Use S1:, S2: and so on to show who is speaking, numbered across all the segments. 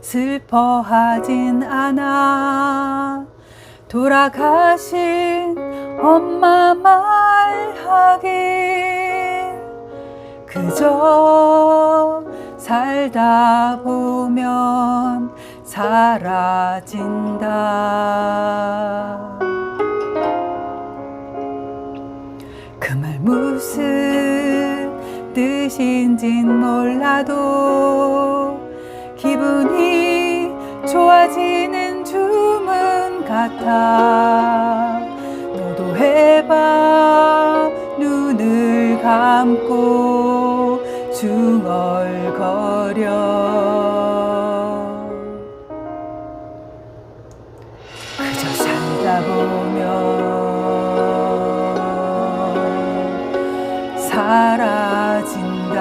S1: 슬퍼하진 않아. 돌아가신 엄마 말하길 그저 살다 보면 사라진다. 그 말 무슨 뜻인진 몰라도 기분이 좋아지는 주문 같아 너도 해봐 눈을 감고 중얼거려 그저 살다 보면 사라진다.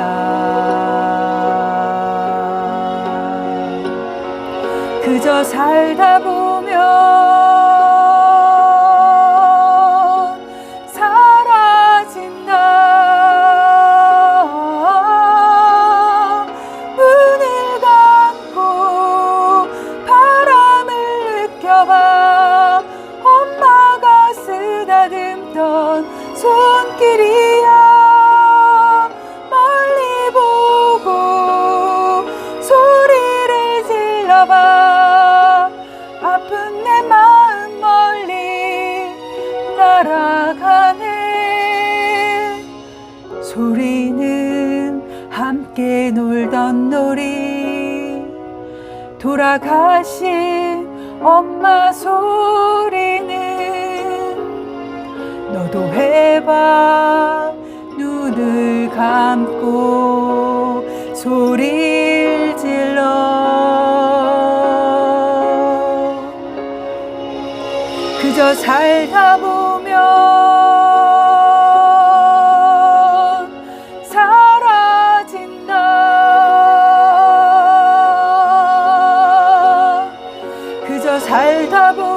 S1: 그저 살다 보면 사라진다. 눈을 감고 바람을 느껴봐 엄마가 쓰다듬던 손길이야 질러봐. 아픈 내 마음 멀리 날아가네. 소리는 함께 놀던 놀이. 돌아가신 엄마 소리는 너도 해봐. 눈을 감고 소리 그저 살다 보면 사라진다. 그저 살다 보면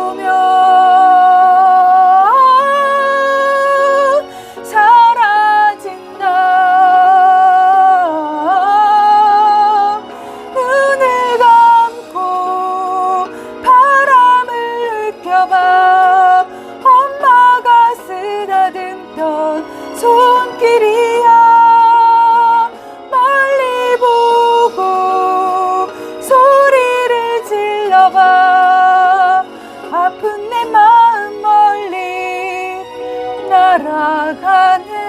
S1: 펴 손길이야. 멀리 보고 소리를 질러봐. 아픈 내 마음 멀리 날아가네